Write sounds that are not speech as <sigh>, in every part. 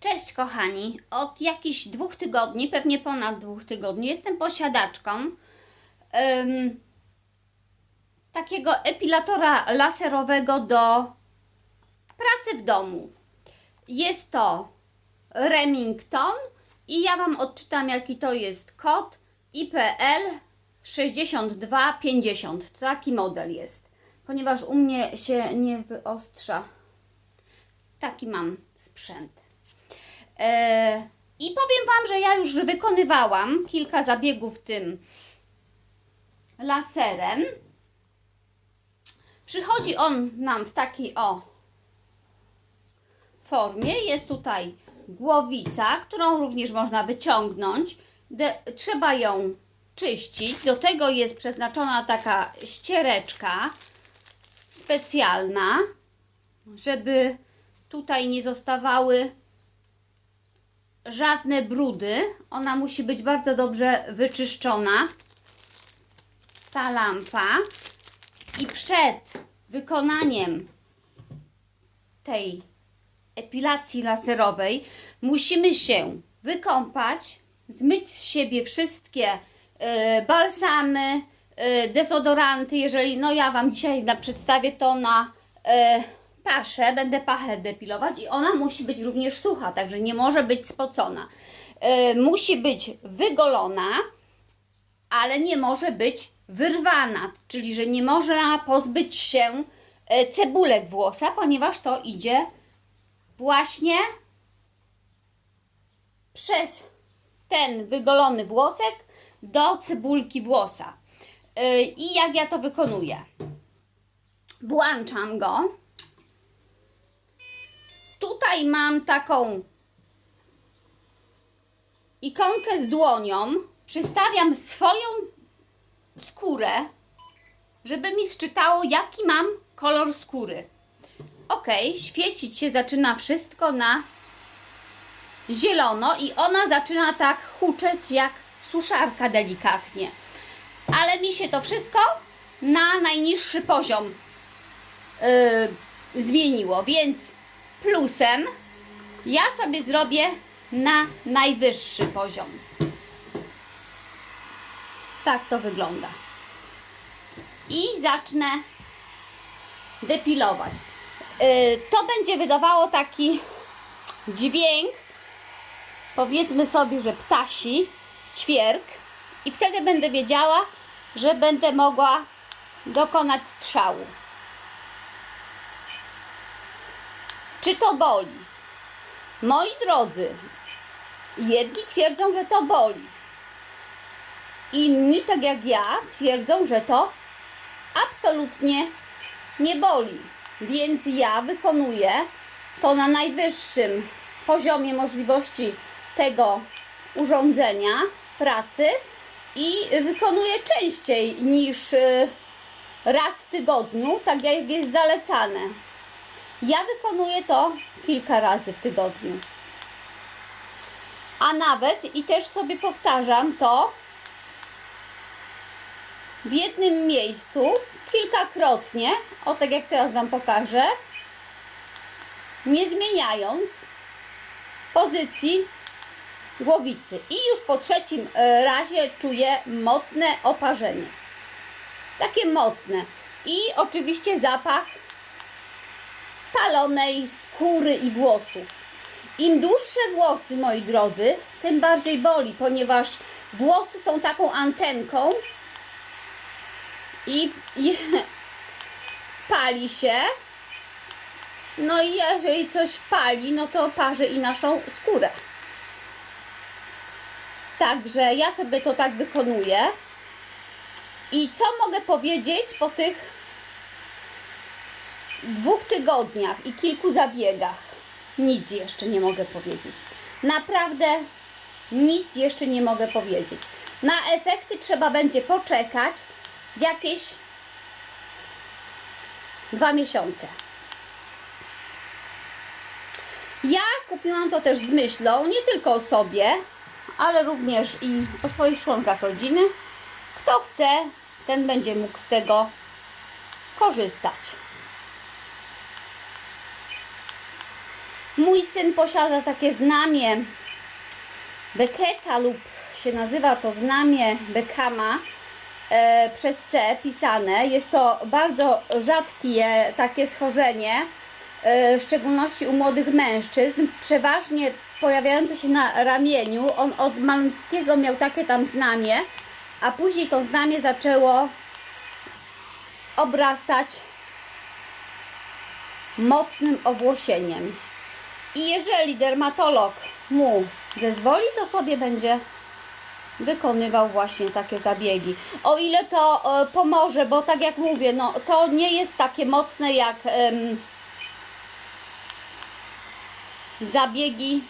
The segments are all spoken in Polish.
Cześć kochani, od jakichś dwóch tygodni, pewnie ponad dwóch tygodni, jestem posiadaczką takiego epilatora laserowego do pracy w domu. Jest to Remington i ja Wam odczytam jaki to jest kod IPL 6250. Taki model jest, ponieważ u mnie się nie wyostrza. Taki mam sprzęt. E, I powiem Wam, że ja już wykonywałam kilka zabiegów tym laserem. Przychodzi on nam w takiej o formie. Jest tutaj głowica, którą również można wyciągnąć. De, trzeba ją czyścić. Do tego jest przeznaczona taka ściereczka specjalna, żeby tutaj nie zostawały żadne brudy. Ona musi być bardzo dobrze wyczyszczona. Ta lampa. I przed wykonaniem tej epilacji laserowej musimy się wykąpać, zmyć z siebie wszystkie e, balsamy, e, dezodoranty. Jeżeli, no ja Wam dzisiaj na, przedstawię to na e, paszę, będę pachę depilować i ona musi być również sucha, także nie może być spocona. E, musi być wygolona, ale nie może być wyrwana, czyli że nie można pozbyć się e, cebulek włosa, ponieważ to idzie właśnie przez ten wygolony włosek do cebulki włosa. E, I jak ja to wykonuję? Włączam go. Tutaj mam taką ikonkę z dłonią. Przystawiam swoją skórę, żeby mi sczytało, jaki mam kolor skóry. Ok, świecić się zaczyna wszystko na zielono i ona zaczyna tak huczeć jak suszarka delikatnie. Ale mi się to wszystko na najniższy poziom yy, zmieniło, więc plusem ja sobie zrobię na najwyższy poziom. Tak to wygląda. I zacznę depilować. Yy, to będzie wydawało taki dźwięk, powiedzmy sobie, że ptasi, ćwierk, i wtedy będę wiedziała, że będę mogła dokonać strzału. Czy to boli? Moi drodzy, jedni twierdzą, że to boli. Inni, tak jak ja, twierdzą, że to absolutnie nie boli. Więc ja wykonuję to na najwyższym poziomie możliwości tego urządzenia, pracy i wykonuję częściej niż y, raz w tygodniu, tak jak jest zalecane. Ja wykonuję to kilka razy w tygodniu. A nawet i też sobie powtarzam to w jednym miejscu kilkakrotnie, o tak jak teraz Wam pokażę, nie zmieniając pozycji głowicy. I już po trzecim e, razie czuję mocne oparzenie. Takie mocne. I oczywiście zapach palonej skóry i włosów. Im dłuższe włosy, moi drodzy, tym bardziej boli, ponieważ włosy są taką antenką i, i <laughs> pali się. No i jeżeli coś pali, no to parzy i naszą skórę. Także ja sobie to tak wykonuję. I co mogę powiedzieć po tych dwóch tygodniach i kilku zabiegach? Nic jeszcze nie mogę powiedzieć. Naprawdę nic jeszcze nie mogę powiedzieć. Na efekty trzeba będzie poczekać jakieś dwa miesiące. Ja kupiłam to też z myślą nie tylko o sobie, ale również i o swoich członkach rodziny. Kto chce, ten będzie mógł z tego korzystać. Mój syn posiada takie znamie Becketa lub się nazywa to znamie Beckama e, przez C pisane. Jest to bardzo rzadkie takie schorzenie, e, w szczególności u młodych mężczyzn, przeważnie pojawiające się na ramieniu. On od malutkiego miał takie tam znamie, a później to znamie zaczęło obrastać mocnym owłosieniem. I jeżeli dermatolog mu zezwoli, to sobie będzie wykonywał właśnie takie zabiegi. O ile to e, pomoże, bo tak jak mówię, no to nie jest takie mocne jak zabiegi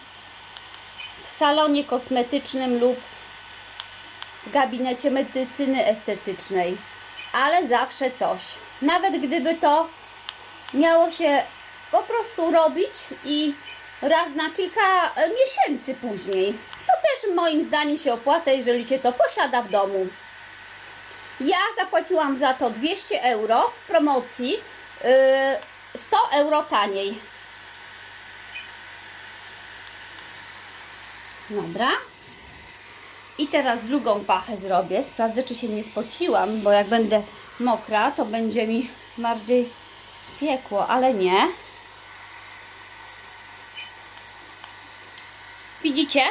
w salonie kosmetycznym lub w gabinecie medycyny estetycznej, ale zawsze coś. Nawet gdyby to miało się po prostu robić i raz na kilka e, miesięcy później. To też moim zdaniem się opłaca, jeżeli się to posiada w domu. Ja zapłaciłam za to 200 euro w promocji, yy, 100 euro taniej. Dobra. I teraz drugą pachę zrobię. Sprawdzę, czy się nie spociłam, bo jak będę mokra, to będzie mi bardziej piekło, ale nie. Widzicie?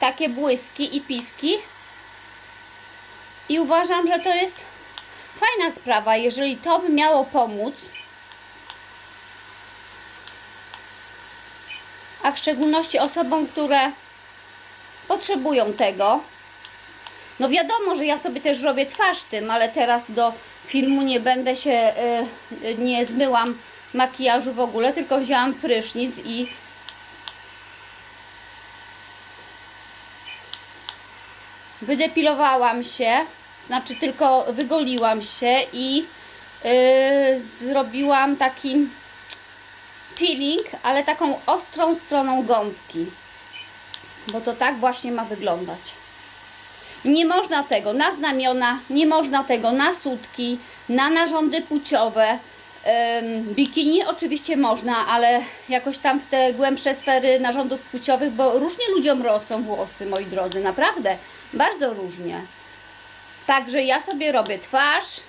Takie błyski i piski. I uważam, że to jest fajna sprawa, jeżeli to by miało pomóc. A w szczególności osobom, które potrzebują tego. No wiadomo, że ja sobie też robię twarz tym, ale teraz do filmu nie będę się, y, nie zmyłam makijażu w ogóle, tylko wzięłam prysznic i wydepilowałam się, znaczy tylko wygoliłam się i y, zrobiłam taki peeling, ale taką ostrą stroną gąbki, bo to tak właśnie ma wyglądać. Nie można tego na znamiona, nie można tego na sutki, na narządy płciowe. Bikini oczywiście można, ale jakoś tam w te głębsze sfery narządów płciowych, bo różnie ludziom rosną włosy, moi drodzy, naprawdę, bardzo różnie. Także ja sobie robię twarz,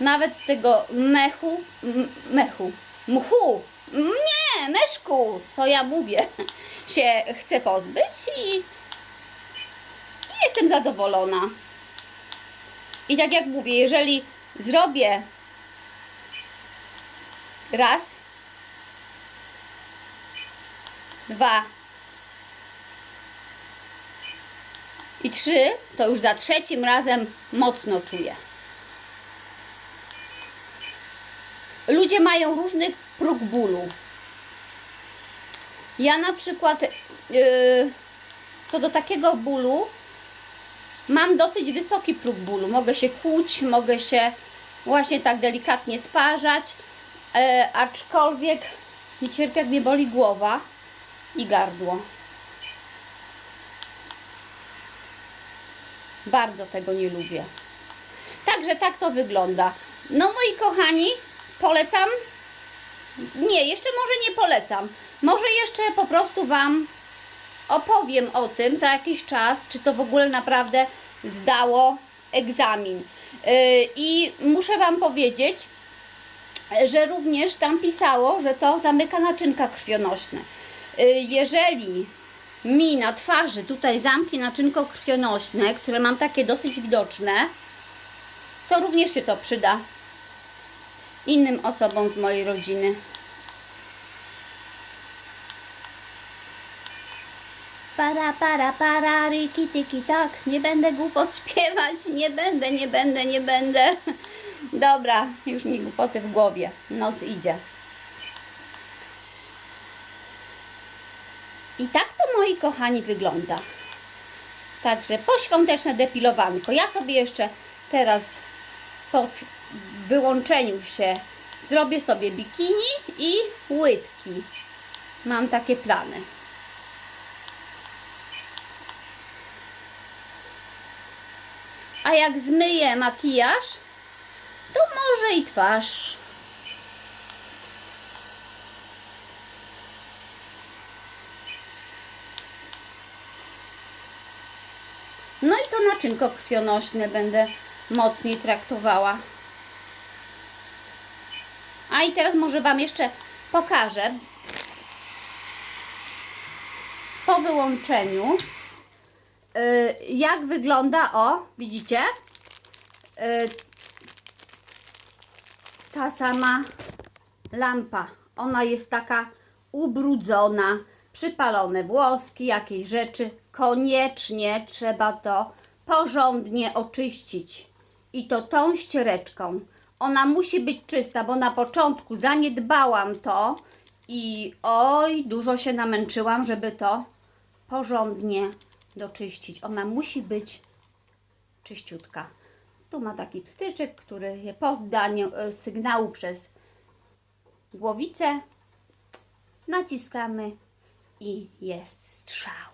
nawet z tego mechu, mechu, mchu, nie, meszku, co ja mówię, <laughs> się chcę pozbyć i i jestem zadowolona. I tak jak mówię, jeżeli zrobię raz, dwa i trzy, to już za trzecim razem mocno czuję. Ludzie mają różny próg bólu. Ja na przykład yy, co do takiego bólu mam dosyć wysoki próg bólu. Mogę się kłuć, mogę się właśnie tak delikatnie sparzać, e, aczkolwiek nie cierpię, jak mnie boli głowa i gardło. Bardzo tego nie lubię. Także tak to wygląda. No moi kochani, polecam. Nie, jeszcze może nie polecam. Może jeszcze po prostu Wam opowiem o tym za jakiś czas, czy to w ogóle naprawdę zdało egzamin. Yy, I muszę Wam powiedzieć, że również tam pisało, że to zamyka naczynka krwionośne. Yy, Jeżeli mi na twarzy tutaj zamknie naczynko krwionośne, które mam takie dosyć widoczne, to również się to przyda innym osobom z mojej rodziny. Para, para, para, riki, tiki, tak. Nie będę głupot śpiewać, nie będę, nie będę, nie będę. Dobra, już mi głupoty w głowie. Noc idzie. I tak to, moi kochani, wygląda. Także poświąteczne depilowanko. Ja sobie jeszcze teraz po wyłączeniu się zrobię sobie bikini i łydki. Mam takie plany. A jak zmyję makijaż, to może i twarz. No i to naczynko krwionośne będę mocniej traktowała. A i teraz może Wam jeszcze pokażę po wyłączeniu, y, jak wygląda, o, widzicie? Y, ta sama lampa. Ona jest taka ubrudzona, przypalone włoski, jakieś rzeczy. Koniecznie trzeba to porządnie oczyścić. I to tą ściereczką. Ona musi być czysta, bo na początku zaniedbałam to i oj, dużo się namęczyłam, żeby to porządnie doczyścić. Ona musi być czyściutka. Tu ma taki pstryczek, który je po zdaniu e, sygnału przez głowicę naciskamy i jest strzał.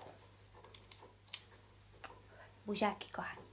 Buziaki, kochani.